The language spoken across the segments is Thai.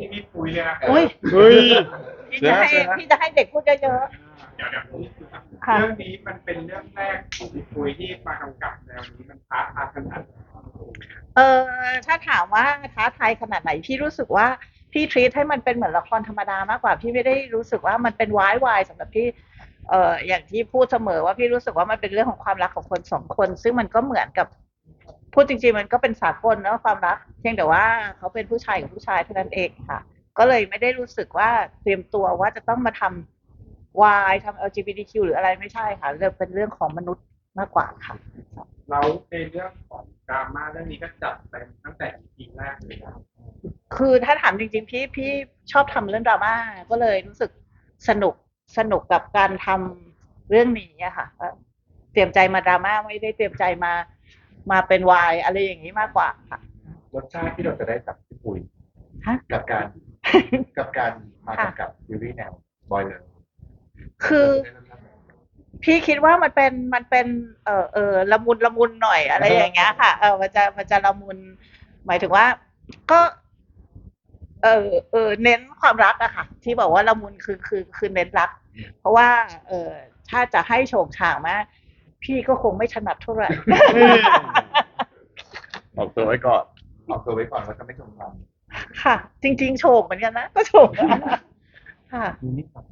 ที่พี่ปุ้ยเลยนะอุ้ยเฮ้ย พี่จะให้พี่จะให้เด็กพูดเยอะเดี๋ยวเดี๋ยวๆค่ะ เรื่องนี้มันเป็นเรื่องแรกของพี่ปุ้ยที่มากำกับแนวนี้มันท้าทายขนาดไหนเออถ้าถามว่าท้าทายขนาดไหนพี่รู้สึกว่าพี่ทรีตให้มันเป็นเหมือนละครธรรมดามากกว่า พี่ไม่ได้รู้สึกว่ามันเป็นวายวายสำหรับพี่เอออย่างที่พูดเสมอว่าพี่รู้สึกว่ามันเป็นเรื่องของความรักของคนสองคน ซึ่งมันก็เหมือนกับ พูดจริงๆมันก็เป็นสากลเนาะความรัก เพียงแต่ว่าเขาเป็นผู้ชายกับผู้ชายเท่านั้นเองค่ะ ก็เลยไม่ได้รู้สึกว่าเตรียมตัวว่าจะต้องมาทำวายทำ LGBTQ หรืออะไรไม่ใช่ค่ะเรื่องเป็นเรื่องของมนุษย์มากกว่าค่ะแล้วในเรื่องของดราม่าเรื่องนี้ก็จัดเต็มตั้งแต่ EP แรกเลยนะคือถ้าถามจริง ๆ พี่พี่ชอบทำเรื่องดราม่าก็เลยรู้สึกสนุกสนุกกับการทำเรื่องนี้อะค่ะก็เตรียมใจมาดราม่าไม่ได้เตรียมใจมา มาเป็นวายอะไรอย่างนี้มากกว่าค่ะ รสชาติที่เราจะได้จากพี่ปุ๋ยฮะ กับการ กับการมากำกับซีรีส์แนวบอยเลยคือ พี่คิดว่ามันเป็นมันเป็นเออเออละมุนละมุนหน่อยอะไรอย่างเงี้ยค่ะ เออมันจะมันจะละมุน หมายถึงว่า ก็ เออเออเน้นความรักอะค่ะ ที่บอกว่าละมุนคือคือคือเน้นรัก เพราะว่า เออถ้าจะให้โฉงฉางมาก พี่ก็คงไม่ถนัดเท่าไหร่ ออกตัวไว้ก่อนออกตัวไว้ก่อนว่าจะไม่ชมความค่ะ จริง ๆ โฉงเหมือนกันนะ ก็โฉงอะค่ะมีนิดหน่อย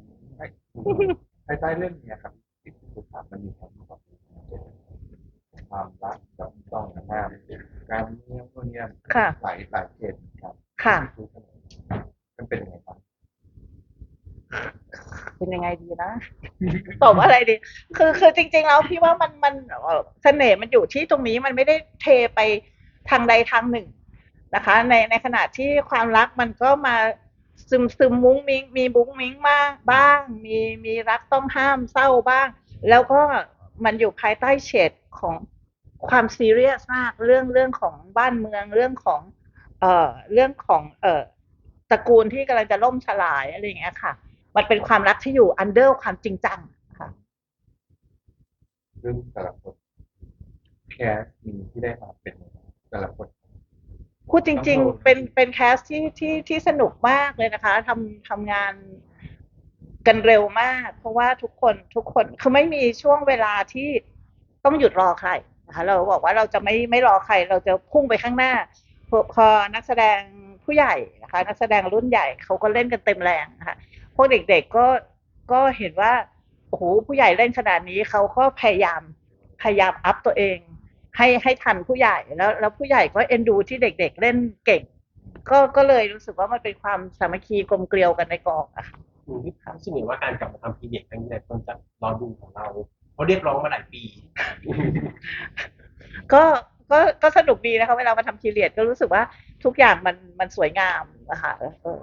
ภายใต้เรื่องนี้ครับที่สุดครับมันมีความแบบความรักกับต้องงานการเมืองพวกเนี้ยค่ะหลายหลายเขตครับ ค่ะมันเป็นยังไงครับเป็นยังไงดีนะ ตอบอะไรดี คือคือจริง ๆ แล้วพี่ว่ามันมันเสน่ห์มันอยู่ที่ตรงนี้มันไม่ได้เทไปทางใดทางหนึ่งนะคะ ในในขณะที่ความรักมันก็มาซึมซึมมุ้งมิ้งมีบุ้งมิ้งมากบ้าง มีมีรักต้องห้ามเศร้าบ้าง แล้วก็มันอยู่ภายใต้เฉดของความซีเรียสมากเรื่องเรื่องของบ้านเมืองเรื่องของ เอ่อเรื่องของ เอ่อตระกูลที่กำลังจะล่มสลายอะไรอย่างเงี้ยค่ะ มันเป็นความรักที่อยู่อันเดอร์ความจริงจังค่ะเรื่องแต่ละคนแคสมีที่ได้มาเป็นยังไงแต่ละคนพูดจริง ๆ เป็นเป็นแคสที่ที่ที่สนุกมากเลยนะคะทำทำงานกันเร็วมาก เพราะว่าทุกคนทุกคนคือไม่มีช่วงเวลาที่ต้องหยุดรอใครนะคะเราบอกว่าเราจะไม่ไม่รอใคร เราจะพุ่งไปข้างหน้าพอพอนักแสดงผู้ใหญ่นะคะ นักแสดงรุ่นใหญ่เขาก็เล่นกันเต็มแรงนะคะพ วกเด็กๆก็ก็เห็นว่าโอ้โหผู้ใหญ่เล่นขนาดนี้เขาก็พยายามพยายามอัพตัวเอง ให้ให้ทันผู้ใหญ่แล้วแล้วผู้ใหญ่ก็เอ็นดูที่เด็ก ๆ เล่นเก่ง ก็ก็เลยรู้สึกว่ามันเป็นความสามัคคีกลมเกลียวกันในกองอะค่ะอืมที่ถามสิ่งหนึ่งว่าการกลับมาทำพีเรียดครั้งนี้เนี่ยคนจะรอดูของเราเพราะเรียกร้องมาหลายปี ก็ก็ก็สนุกดีนะคะเวลามาทำพีเรียดก็รู้สึกว่าทุกอย่างมันมันสวยงามนะคะเออ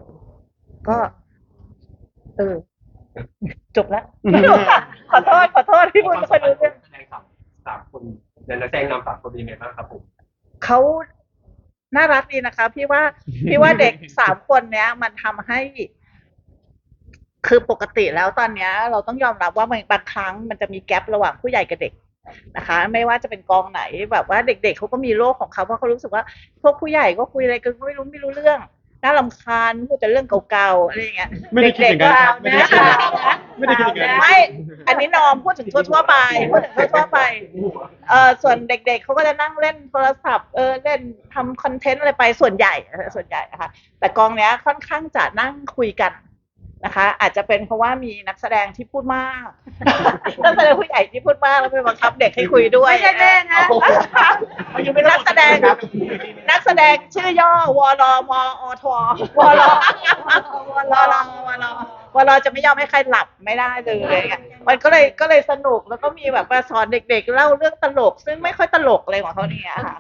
ก็ เออ จบแล้วขอโทษ ขอโทษพี่บุญไม่ค่อยรู้เรื่องแสดงสามสามคนในนักแสดงนำสามคนเป็นยังไงบ้างครับผมเขาน่ารักดีนะคะ พี่ว่าพี่ว่าเด็กสามคนเนี้ย มันทำให้ คือปกติแล้วตอนเนี้ย เราต้องยอมรับว่าบางบางครั้งมันจะมีแกลบระหว่างผู้ใหญ่กับเด็กนะคะ ไม่ว่าจะเป็นกองไหนแบบว่าเด็กๆเขาก็มีโลกของเขาเพราะเขารู้สึกว่า พวกผู้ใหญ่ก็คุยอะไรกันก็ไม่รู้ไม่รู้เรื่อง น่ารำคาญพูดแต่เรื่องเก่าๆอะไรอย่างเงี้ยไม่ได้คิดอย่างนั้นครับไม่ได้คิดอย่างนั้น ไม่ได้คิดอย่างนั้น ไม่ อันนี้นอมพูดถึงทั่วๆไปพูดถึงทั่วๆไปเออส่วนเด็กๆเขาก็จะนั่งเล่นโทรศัพท์เออเล่นทำคอนเทนต์อะไรไปส่วนใหญ่เออส่วนใหญ่นะคะแต่กองเนี้ยค่อนข้างจะนั่งคุยกัน นะคะ อาจจะเป็นเพราะว่ามีนักแสดงที่พูดมาก นักแสดงผู้ใหญ่ที่พูดมากแล้วไปบังคับเด็กให้คุยด้วยไม่ใช่แน่นะเป็นนักแสดงนักแสดงชื่อย่อวรมอทวรวรวรวรจะไม่ยอมให้ใครหลับไม่ได้เลยอะมันก็เลยก็เลยสนุกแล้วก็มีแบบมาสอนเด็ก ๆ เล่าเรื่องตลก ซึ่งไม่ค่อยตลกอะไรของเขาเนี่ยค่ะ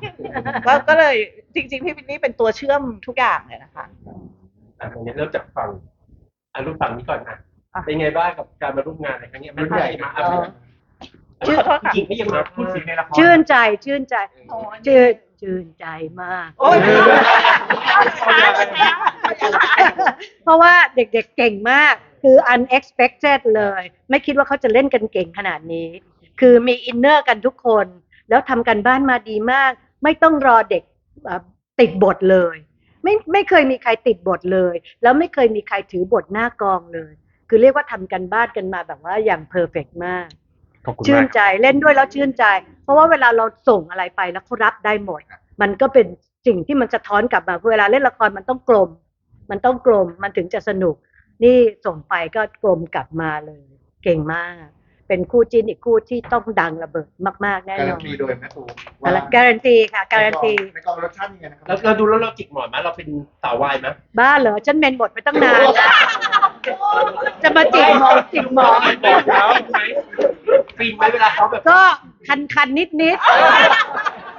ก็ก็เลยจริง ๆ พี่วินนี่เป็นตัวเชื่อมทุกอย่างเลยนะคะอะตรงนี้เริ่มจากฝั่ง อะรูปฝั่งนี้ก่อนนะอะเป็นไงบ้างกับการมาร่วมงานในครั้งนี้รุ่นใหญ่มาเออชื่อจริงๆก็ยังมาพูดถึงในละครชื่นใจชื่นใจชื่นชื่นใจมากโอ้ยเพราะว่าเด็กๆเก่งมาก คือ unexpected เลย ไม่คิดว่าเขาจะเล่นกันเก่งขนาดนี้ คือมีอินเนอร์กันทุกคน แล้วทำกันบ้านมาดีมาก ไม่ต้องรอเด็กเอ่อติดบทเลย ไม่ไม่เคยมีใครติดบทเลย แล้วไม่เคยมีใครถือบทหน้ากองเลย คือเรียกว่าทำกันบ้านกันมาแบบว่าอย่างเพอร์เฟกมากขอบคุณชื่มานกใจเล่นด้วยแล้วชื่นใจ เพราะว่าเวลาเราส่งอะไรไปแล้วเขารับได้หมด มันก็เป็นสิ่งที่มันสะท้อนกลับมาเวลาเล่นละครมันต้องกลม มันต้องกลมมันถึงจะสนุก นี่ส่งไปก็กลมกลับมาเลย เก่งมาก เป็นคู่จิ้นอีกคู่ที่ต้องดังระเบิดมากๆแน่การันนอนตีโดยแม่ตูมอะไรการันตีค่ะ การันตีในกองโปรดักชั่นยังไงนะครัแล้วเราดูแล้วเราจิกหมอนไหมเราเป็นสาววายไหมบ้าเหรอฉันเมนบทไปตั้งนานแล้วจะมาจิกหมอนจิกหมอนบอกแล้วไหมฟินไหมเวลาเขาแบบก็คันคันนิดนิด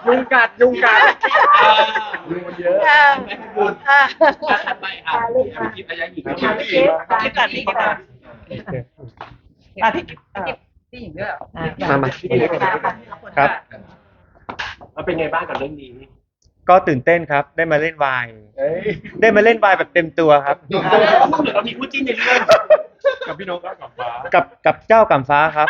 ยุงกัดยุงกัดอ่าดูมันเยอะๆเออไม่คุณอะถัดไปอะพี่คิดอะไรอีกพี่กิ๊ฟพี่กิ๊ฟพี่กิ๊ฟอะพี่ กิ๊ฟพี่กิ๊ฟพี่หญิงด้วยเหรอมามาพี่กิ๊ฟค่ะครับมันเป็นไงบ้างกับเรื่องนี้ก็ตื่นเต้นครับ ได้มาเล่นวายเอ้ยได้มาเล่นวายแบบเต็มตัวครับเรามีคู่จิ้นในเรื่องกับพี่นกก็กับฟ้ากับกับเจ้ากำฟ้าครับ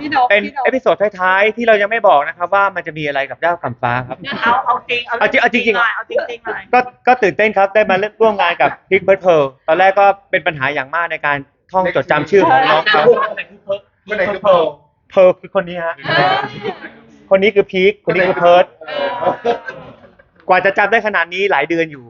พี่นกเป็นพี่นกเอพิโซดท้ายๆที่เรายังไม่บอกนะครับ ว่ามันจะมีอะไรกับเจ้ากำฟ้าครับ เอาเอาจริงเอาจริงเอาจริงๆ หน่อยเอาจริงจริงๆหน่อยก็ก็ตื่นเต้นครับได้มาเล่นร่วมงานกับพิกเบิร์ดเพลตอนแรกก็เป็นปัญหาอย่างมากในการ ท่องจดจำชื่อของน้องเขาเมื่อไหร่คือเพิร์ลเพลคือคนนี้ฮะคนนี้คือพีคคนนี้คือเพิร์ดกว่าจะจำได้ขนาดนี้หลายเดือนอยู่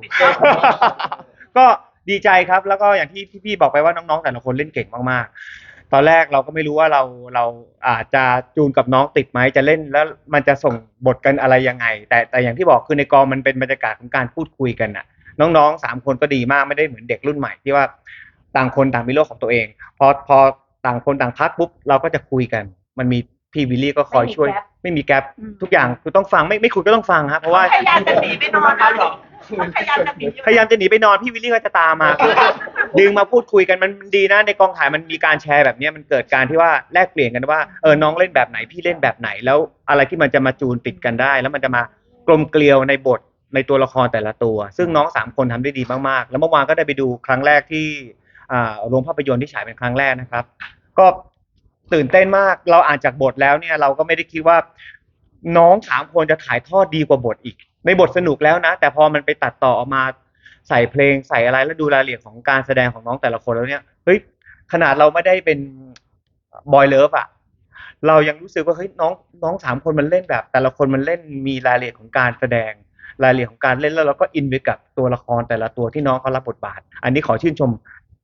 ก็ดีใจครับ แล้วก็อย่างที่พี่ๆบอกไปว่าน้องๆแต่ละคนเล่นเก่งมากๆ ตอนแรกเราก็ไม่รู้ว่าเราเราอาจจะจูนกับน้องติดไหมจะเล่นแล้วมันจะส่งบทกันอะไรยังไง แต่แต่อย่างที่บอกคือในกองมันเป็นบรรยากาศของการพูดคุยกันน่ะ น้องๆสามคนก็ดีมากไม่ได้เหมือนเด็กรุ่นใหม่ที่ว่า ต่างคนต่างมีโลกของตัวเองพอพอต่างคนต่างพักปุ๊บเราก็จะคุยกัน มันมีพี่วิลลี่ก็คอยช่วย ไม่มีแกลบทุกอย่างคือต้องฟังไม่ไม่คุยก็ต้องฟังครับเพราะว่าพยายามจะหนีไปนอนนะพยายามจะหนีพยายามจะหนีไปนอนพี่วิลลี่ก็จะตามมาดึงมาพูดคุยกันมันดีนะในกองถ่ายมันมีการแชร์แบบเนี้ยมันเกิดการที่ว่าแลกเปลี่ยนกันว่าเออน้องเล่นแบบไหนพี่เล่นแบบไหนแล้วอะไรที่มันจะมาจูนติดกันได้ แล้วมันจะมากลมเกลียวในบทในตัวละครแต่ละตัว ซึ่งน้องสามคนทำได้ดีมากๆ แล้วเมื่อวานก็ได้ไปดูครั้งแรกที่อ่า โรงภาพยนตร์ที่ฉายเป็นครั้งแรกนะครับ ก็ตื่นเต้นมากเราอ่านจากบทแล้วเนี่ยเราก็ไม่ได้คิดว่าน้องสามคนจะถ่ายทอดดีกว่าบทอีก ในบทสนุกแล้วนะ แต่พอมันไปตัดต่อออกมาใส่เพลงใส่อะไรแล้วดูรายละเอียดของการแสดงของน้องแต่ละคนแล้วเนี่ยเฮ้ยขนาดเราไม่ได้เป็นบอยเลิฟอะเรายังรู้สึกว่าเฮ้ยน้องน้องสามคนมันเล่นแบบ แต่ละคนมันเล่นมีรายละเอียดของการแสดงรายละเอียดของการเล่นแล้วเราก็อินไปกับตัวละครแต่ละตัวที่น้องเขารับบทบาท อันนี้ขอชื่นชม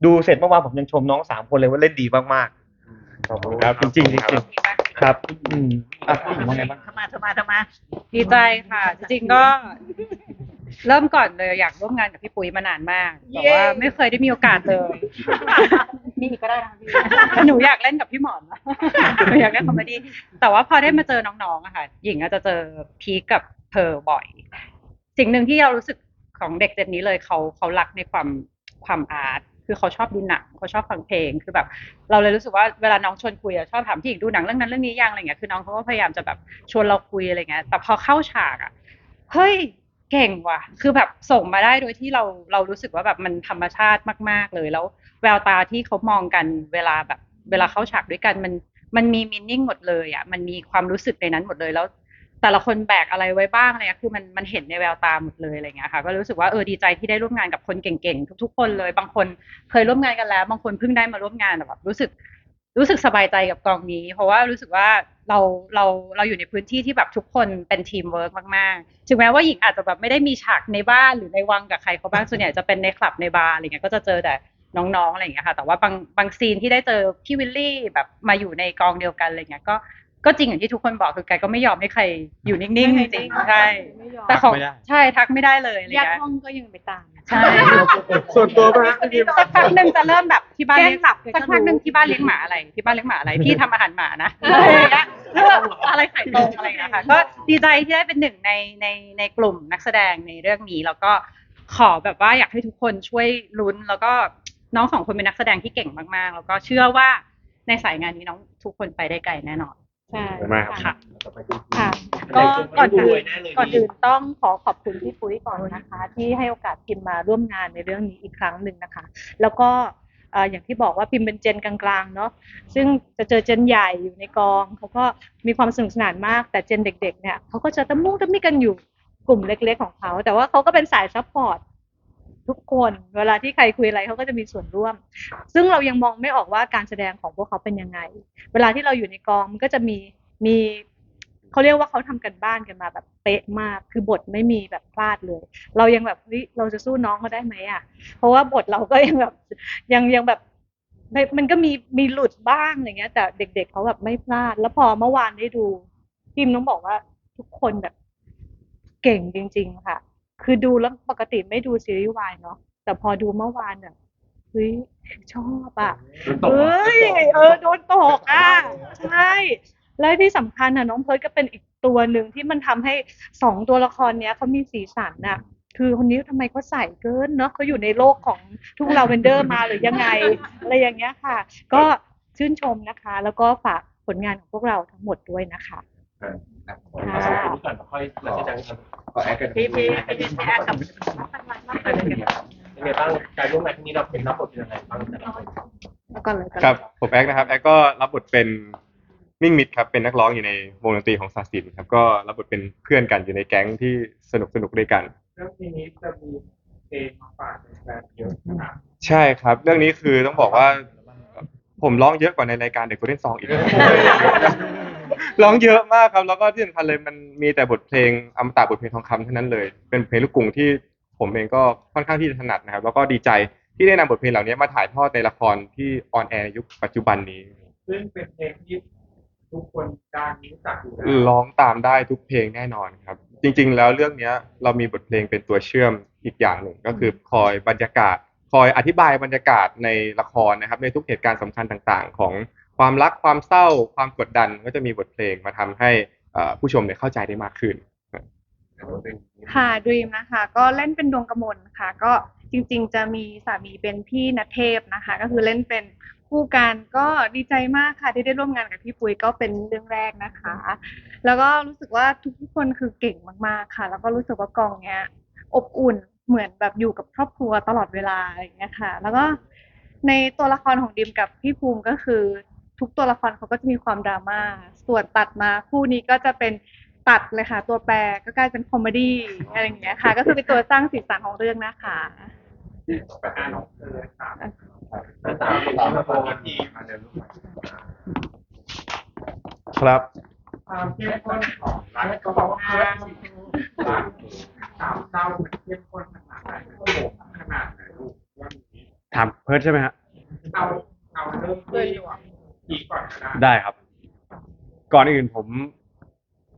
ดูเสร็จเมื่อวานผมยังชมน้องสามคนเลยว่าเล่นดีมากๆขอบคุณครับจริงๆจริงๆครับ อืมอะพี่หญิงว่าไงบ้างทำมาทำมาทำมาดีใจค่ะ จริงๆก็ เริ่มก่อนเลยอยากร่วมงานกับพี่ปุ๋ยมานานมากแต่ว่าไม่เคยได้มีโอกาสเลย มีอีกก็ได้นะพี่หนูอยากเล่นกับพี่หมอนนะหนูอยากเล่นคอมเมดี้แต่ว่าพอได้มาเจอน้องๆอะค่ะ หญิงอาจจะเจอพีคกับเพอร์บ่อย สิ่งหนึ่งที่เรารู้สึกของเด็กเจนนี้เลยเขาเขารักในความความอาร์ต คือเขาชอบดูหนังเขาชอบฟังเพลงคือแบบ เราเลยรู้สึกว่าเวลาน้องชวนคุยอะชอบถามพี่หญิงดูหนังเรื่องนั้นเรื่องนี้ยังอะไรเงี้ยคือน้องเขาก็พยายามจะแบบชวนเราคุยอะไรเงี้ยแต่พอเข้าฉากอะเฮ้ยเก่งว่ะ คือแบบส่งมาได้โดยที่เราเรารู้สึกว่าแบบมันธรรมชาติมาก ๆ เลยแล้วแววตาที่เขามองกันเวลาแบบ เวลาเข้าฉากด้วยกันมันมันมีมินนิ่งหมดเลยอะมันมีความรู้สึกในนั้นหมดเลยแล้ว แต่ละคนแบกอะไรไว้บ้างอะไรเงี้ยคือมันมันเห็นในแววตาหมดเลยอะไรเงี้ยค่ะ ก็รู้สึกว่าเออดีใจที่ได้ร่วมงานกับคนเก่งๆทุก ๆ คนเลย บางคนเคยร่วมงานกันแล้ว บางคนเพิ่งได้มาร่วมงานแต่แบบรู้สึกรู้สึกสบายใจกับกองนี้ เพราะว่ารู้สึกว่าเราเราเราอยู่ในพื้นที่ที่แบบทุกคนเป็นทีมเวิร์กมากๆ ถึงแม้ว่าหญิงอาจจะแบบไม่ได้มีฉากในบ้านหรือในวังกับใครเขาบ้างส่วนใหญ่จะเป็นในคลับในบาร์อะไรเงี้ยก็จะเจอแต่น้องๆอะไรเงี้ยค่ะ แต่ว่าบางบางซีนที่ได้เจอพี่วิลลี่แบบมาอยู่ในกองเดียวกันอะไรเงี้ยก็ ก็จริงอย่างที่ทุกคนบอกคือแกก็ไม่ยอมให้ใครอยู่นิ่งๆจริงๆใช่แต่ของทักไม่ได้ใช่ทักไม่ได้เลยอะไรแยกเงี้ยห้องก็ยังไปตาม ใช่ส่วนตัวป่ะพี่สักพักหนึ่งจะเริ่มแบบที่บ้านเลี้ยงแกล้งหลับแกก็สักพักหนึ่งรู้ที่บ้านเลี้ยงหมาอะไรที่บ้านเลี้ยงหมาอะไรพี่ทำอาหารหมานะอะไรอย่างเงี้ยเอออะไรไข่ตรงอะไรอย่างเงี้ยค่ะก็ดีใจที่ได้เป็นหนึ่งในในในกลุ่มนักแสดงในเรื่องนี้แล้วก็ขอแบบว่าอยากให้ทุกคนช่วยลุ้น แล้วก็น้องสองคนเป็นนักแสดงที่เก่งมากๆ แล้วก็เชื่อว่าในสายงานนี้น้องทุกคนไปได้ไกลแน่นอน ใช่มากครับค่ะ ก็ก่อนอื่นก่อนอื่นต้องขอขอบคุณพี่ปุ้ยก่อนนะคะ ที่ให้โอกาสพิมมาร่วมงานในเรื่องนี้อีกครั้งหนึ่งนะคะ แล้วก็เอ่ออย่างที่บอกว่าพิมเป็นเจนกลางๆเนาะซึ่งจะเจอเจนใหญ่อยู่ในกองเขาก็มีความสนุกสนานมาก แต่เจนเด็ก ๆ เนี่ยเขาก็จะตะมุ่งตะมิกันอยู่กลุ่มเล็ก ๆ ของเขา แต่ว่าเขาก็เป็นสายซัพพอร์ต ทุกคนเวลาที่ใครคุยอะไรเขาก็จะมีส่วนร่วม ซึ่งเรายังมองไม่ออกว่าการแสดงของพวกเขาเป็นยังไง เวลาที่เราอยู่ในกองมันก็จะมีมีเขาเรียกว่าเขาทำกันบ้านกันมาแบบเป๊ะมาก คือบทไม่มีแบบพลาดเลย เรายังแบบเฮ้ยเราจะสู้น้องเขาได้ไหมอะ เพราะว่าบทเราก็ยังแบบยังยังแบบมันก็มีมีหลุดบ้างอะไรเงี้ย แต่เด็ก ๆเขาแบบไม่พลาด แล้วพอเมื่อวานได้ดูพิมต้องบอกว่าทุกคนแบบเก่งจริง ๆ ค่ะ คือดูแล้วปกติไม่ดูซีรีส์วายเนาะแต่พอดูเมื่อวานเนี่ยเฮ้ยชอบอะเฮ้ยเออโดนตกอะใช่แล้วที่สำคัญอะน้องเพิร์ดก็เป็นอีกตัวหนึ่งที่มันทำให้สองตัวละครเนี้ยเขามีสีสันน่ะ คือคนนี้ทำไมเขาใส่เกินเนาะเขาอยู่ในโลกของทุ่งลาเวนเดอร์มาหรือยังไงอะไรอย่างเงี้ยค่ะ ก็ชื่นชมนะคะ แล้วก็ฝากผลงานของพวกเราทั้งหมดด้วยนะคะเอาสอง คนนี้ก่อนแล้วค่อยหลังจากนั้นครับขอแอดกันพี่พี่พี่แอดกับยังไงบ้างการร่วมงานครั้งนี้เราเป็นรับบทเป็นยังไงบ้างแต่ละคนแล้วก็เลยก็เลยครับผมแอคนะครับแอคก็รับบทเป็นมิ่งมิดครับเป็นนักร้องอยู่ในวงดนตรีของซาสินครับก็รับบทเป็นเพื่อนกันอยู่ในแก๊งที่สนุกสนุกด้วยกันเรื่องนี้จะมีเพลงมาฝากแฟนๆเยอะนะครับใช่ครับ เรื่องนี้คือต้องบอกว่า ผมร้องเยอะกว่าในรายการเด็กกูเล่นซองอีก ร้องเยอะมากครับ แล้วก็ที่สำคัญเลยมันมีแต่บทเพลงอมตะบทเพลงทองคำเท่านั้นเลย เป็นเพลงลูกกรุงที่ผมเองก็ค่อนข้างที่จะถนัดนะครับ แล้วก็ดีใจที่ได้นำบทเพลงเหล่านี้มาถ่ายทอดในละครที่ออนแอร์ในยุคปัจจุบันนี้ ซึ่งเป็นเพลงที่ทุกคนดังรู้จักอยู่แล้วร้องตามได้ทุกเพลงแน่นอนครับ จริง ๆ แล้วเรื่องเนี้ยเรามีบทเพลงเป็นตัวเชื่อมอีกอย่างหนึ่งก็คือคอยบรรยากาศ คอยอธิบายบรรยากาศในละครนะครับ ในทุกเหตุการณ์สำคัญต่างๆ ของ ความรักความเศร้าความกดดันก็จะมีบทเพลงมาทำให้ผู้ชมเนี่ยเข้าใจได้มากขึ้น ค่ะดีมนะคะ ก็เล่นเป็นดวงกมลค่ะ ก็จริง ๆ จะมีสามีเป็นพี่นัทเทพนะคะ ก็คือเล่นเป็นคู่กันก็ดีใจมากค่ะที่ได้ร่วมงานกับพี่ปุ้ยก็เป็นเรื่องแรกนะคะ แล้วก็รู้สึกว่าทุกๆคนคือเก่งมากๆค่ะ แล้วก็รู้สึกว่ากองเนี้ย อบอุ่นเหมือนแบบอยู่กับครอบครัวตลอดเวลาอย่างเงี้ยค่ะ แล้วก็ในตัวละครของดิมกับพี่ภูมิก็คือ ทุกตัวละครเขาก็จะมีความดราม่าส่วนตัดมาคู่นี้ก็จะเป็นตัดเลยค่ะ ตัวแปรก็กลายเป็นคอมเมดี้อะไรอย่างเงี้ยค่ะ ก็คือเป็นตัวสร้างสีสันของเรื่องนะคะประการของเธอค่ะหน้าตาเป็นตามที่มามาโปโปรรทีมาเดินลูกครับความเข้มข้นของรักก็บอกว่ารักสามเศร้ามันเข้มข้นขนาดไหนโอ้โหขนาดไหนลูกเรื่องนี้ถามเพิร์ดใช่ไหมฮะเอาเอาเริ่มที่ พีก่อนก็ได้ได้ครับ ก่อนอื่นผม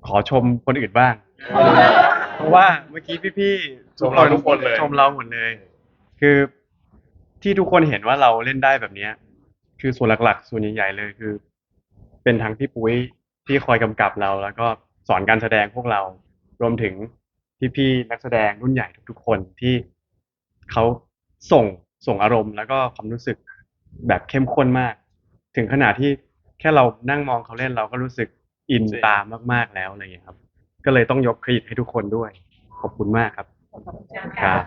ขอชมคนอื่นบ้าง เพราะว่าเมื่อกี้พี่ๆชมเราทุกคนเลย ชมเราหมดเลย คือที่ทุกคนเห็นว่าเราเล่นได้แบบเนี้ย คือส่วนหลักๆ ส่วนใหญ่ๆเลยคือ เป็นทั้งพี่ปุ้ยที่คอยกำกับเรา แล้วก็สอนการแสดงพวกเรา รวมถึงพี่ๆนักแสดงรุ่นใหญ่ทุกๆคนที่เขาส่งส่งอารมณ์แล้วก็ความรู้สึกแบบเข้มข้นมาก ถึงขนาดที่แค่เรานั่งมองเขาเล่นเราก็รู้สึกอินตามมากๆแล้วอะไรอย่างเงี้ยครับ ก็เลยต้องยกเครดิตให้ทุกคนด้วย ขอบคุณมากครับครับ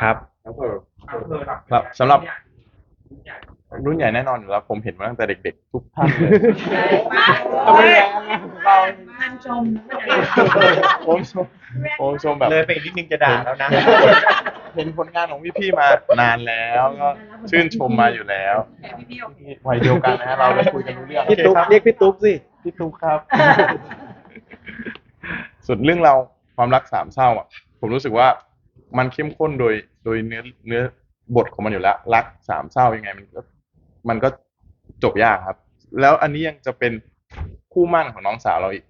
ครับแล้วก็เอาเธอครับสำหรับใหญ่ รุ่นใหญ่แน่นอนอยู่แล้วผมเห็นมาตั้งแต่เด็กๆ ทุกท่านเลยผมชมผมชมแบบเลยไปอีกนิดนึงจะด่าแล้วนะ เห็นผลงานของพี่ๆมานานแล้วก็ชื่นชมมาอยู่แล้ววัยเดียวกันนะฮะเราได้คุยกันรู้เรื่องพี่ตุ๊กเรียกพี่ตุ๊กสิพี่ตุ๊กครับ ส่วนเรื่องเราวความรักสามเศร้าอะ ผมรู้สึกว่ามันเข้มข้นโดยโดยเนื้อเนื้อบทของมันอยู่แล้ว รักสามเศร้ายังไงมันก็ มันก็จบยากครับ แล้วอันนี้ยังจะเป็นคู่มั่นของน้องสาวเราอีก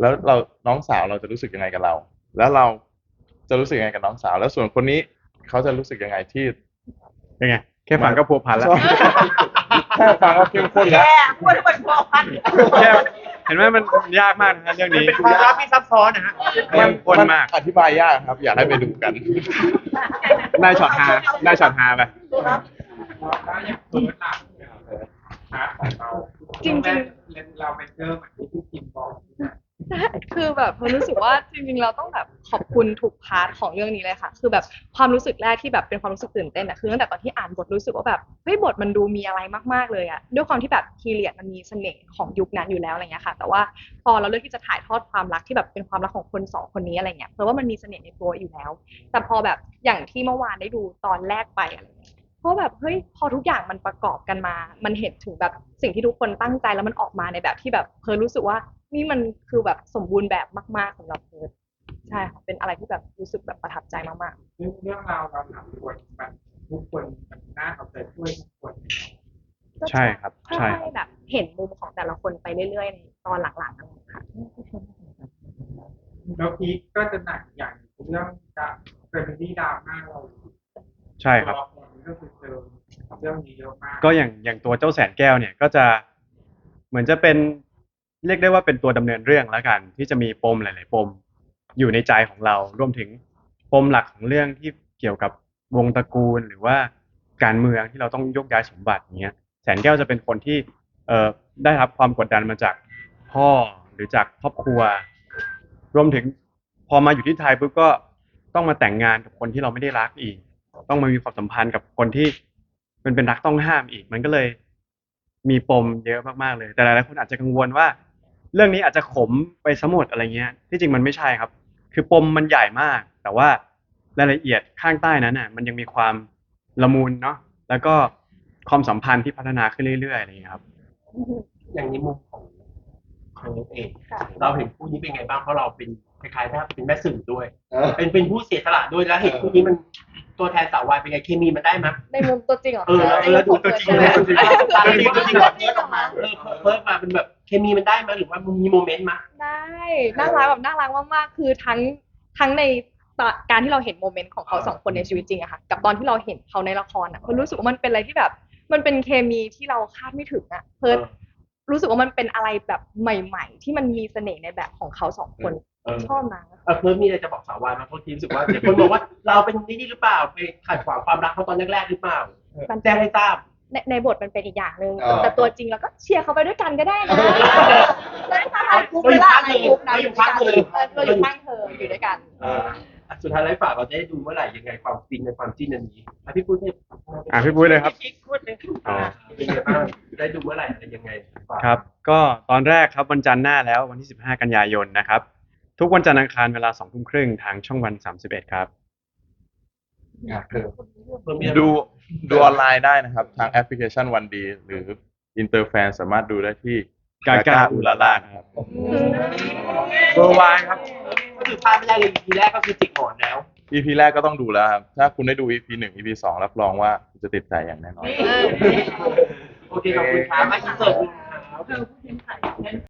แล้วเราน้องสาวเราจะรู้สึกยังไงกับเรา แล้วเราจะรู้สึกยังไงกับน้องสาว แล้วส่วนคนนี้เขาจะรู้สึกยังไงที่เป็นไงแค่ฟังก็พัวพันแล้วแค่ฟังก็เข้มข้นแล้วพูดให้มันพอพันแค่เห็นไหมมันยากมากนะเรื่องนี้เป็นความลับที่ซับซ้อนนะฮะเข้มข้นมากอธิบายยากครับ อยากให้ไปดูกันได้ช็อตฮาได้ช็อตฮาไป แล้วอย่างเพิร์ดล่ะพาร์ทของเราจริงๆเล่นเราเป็นเจอเหมือนที่พี่คิมบอกคือแบบมันรู้สึกว่าจริงๆเราต้องแบบขอบคุณทุกพาร์ทของเรื่องนี้เลยค่ะ คือแบบความรู้สึกแรกที่แบบเป็นความรู้สึกตื่นเต้นอะคือตั้งแต่ตอนที่อ่านบทรู้สึกว่าแบบเฮ้ยบทมันดูมีอะไรมากๆเลยอะด้วยความที่แบบพีเรียดมันมีเสน่ห์ของยุคนั้นอยู่แล้วอะไรเงี้ยค่ะ แต่ว่าพอเราเลือกที่จะถ่ายทอดความรักที่แบบเป็นความรักของคนสองคนนี้อะไรเงี้ยเพราะว่ามันมีเสน่ห์ในตัวอยู่แล้ว แต่พอแบบอย่างที่เมื่อวานได้ดูตอนแรกไปอะไรเงี้ย เพราะแบบเฮ้ยพอทุกอย่างมันประกอบกันมา มันเห็นถึงแบบสิ่งที่ทุกคนตั้งใจแล้วมันออกมาในแบบที่แบบเพิร์ลรู้สึกว่านี่มันคือแบบสมบูรณ์แบบมาก ๆสำหรับเพิร์ลใช่ค่ะเป็นอะไรที่แบบรู้สึกแบบประทับใจมากเรื่องเรื่องราวเราหนักคนมันทุกคนมันน่าเอาใจช่วยทุกคนๆก็ใช่ครับค่ใช่อยๆแบบเห็นมุมของแต่ละคนไปเรื่อยๆในตอนหลังๆนั่นแหละค่ะแล้วพีคก็จะหนักอย่างเรื่องการเป็นที่ดราม่าเราใช่ครับตัวละคร ก็คือเจอเรื่องนี้เยอะมากก็อย่างอย่างตัวเจ้าแสนแก้วเนี่ยก็จะเหมือนจะเป็นเรียกได้ว่าเป็นตัวดำเนินเรื่องแล้วกัน ที่จะมีปมหลาย ๆ ปม อยู่ในใจของเรารวมถึงปมหลักของเรื่องที่เกี่ยวกับวงตระกูลหรือว่าการเมืองที่เราต้องยกย้ายสมบัติเงี้ยแสนแก้วจะเป็นคนที่เอ่อได้รับความกดดันมาจากพ่อหรือจากครอบครัว รวมถึงพอมาอยู่ที่ไทยปุ๊บก็ต้องมาแต่งงานกับคนที่เราไม่ได้รักอีก ต้องมามีความสัมพันธ์กับคนที่มันเป็นรักต้องห้ามอีก มันก็เลย มีปมเยอะมากๆเลย แต่หลายๆคนอาจจะกังวลว่า เรื่องนี้อาจจะขมไปสมดอะไรเงี้ย ที่จริงมันไม่ใช่ครับ คือปมมันใหญ่มาก แต่ว่ารายละเอียดข้างใต้นั้นน่ะ มันยังมีความละมุนเนาะแล้วก็ความสัมพันธ์ที่พัฒนาขึ้นเรื่อยๆอะไรเงี้ยครับ อย่างในมุมของเพิร์ลเอง เราเห็นคู่นี้เป็นไงบ้างเพราะเราเป็น คล้ายๆว่าเป็นแม่สื่อด้วยเป็นเป็นผู้เสียสละด้วยแล้วเห็นคู่นี้มันตัวแทนสาววายเป็นไงเคมีมันได้ไหมยในมุมตัวจริงเหรอเออแล้วแล้วดูตัวจริงเลยตัวจริงตัวจริงตัวจริงแบบเพิร์ลออกมาเออเพิร์ลมาเป็นแบบเคมีมันได้ไหมยหรือว่ามันมีโมเมนต์มั้ย ได้น่ารักแบบน่ารักมากๆคือทั้งทั้งในตอนการที่เราเห็นโมเมนต์ของเขาสองคนในชีวิตจริงอะค่ะกับตอนที่เราเห็นเขาในละครอะมันรู้สึกว่ามันเป็นอะไรที่แบบ มันเป็นเคมีที่เราคาดไม่ถึงอะเพิร์ทรู้สึกว่ามันเป็นอะไรแบบใหม่ ๆ ที่มันมีเสน่ห์ในแบบของเขาสองคนเออ ชอบนะเออเพิร์ลมีอะไรจะบอกสาววายไหมเพราะทีรู้สึกว่าเดี๋ยวคนบอกว่าเราเป็นนี่นี่หรือเปล่าไปขัดขวางความรักเขาตอนแรกๆหรือเปล่าแจ้งให้ทราบในในบทมันเป็นอีกอย่างหนึ่งอ่าแต่ตัวจริงเราก็เชียร์เขาไปด้วยกันก็ได้นะเราได้ทำอะไรกรุ๊ปเราอยู่ละข้างอะไรเธอกรุ๊ปนะเราอยู่ข้างเธอเราอยู่ข้างเธออยู่ด้วยกัน เอออะสุดท้ายไลฟ์ฝากเราจะได้ดูเมื่อไหร่ยังไงความฟินในความจิ้นอันนี้อะพี่พูดให้อะพี่ปุ้ยเลยครับอ๋อ เป็นไงบ้างได้ดูเมื่อไหร่อะไรยังไงฝาก ครับ ก็ตอนแรกครับวันจันทร์หน้าแล้ววันที่ 15 กันยายนนะครับ ทุกวันจันทร์อังคารเวลา2ทุ่มครึ่งทางช่องวัน31ครับเพิ่มมีอะไรดูดูออนไลน์ได้นะครับ ทางแอปพลิเคชันวันดี หรืออินเตอร์แฟนสามารถดูได้ที่ Gaga Gaga Ulala ครับเบอร์วายครับ ก็คือพลาดไม่ได้เลย EP แรกก็คือจิกหมอนแล้ว EP แรกก็ต้องดูแล้วครับ ถ้าคุณได้ดู EP หนึ่ง EP สองรับรองว่าคุณจะติดใจอย่างแน่นอน โอเคขอบคุณครับมาอินเสิร์ตคุณครับ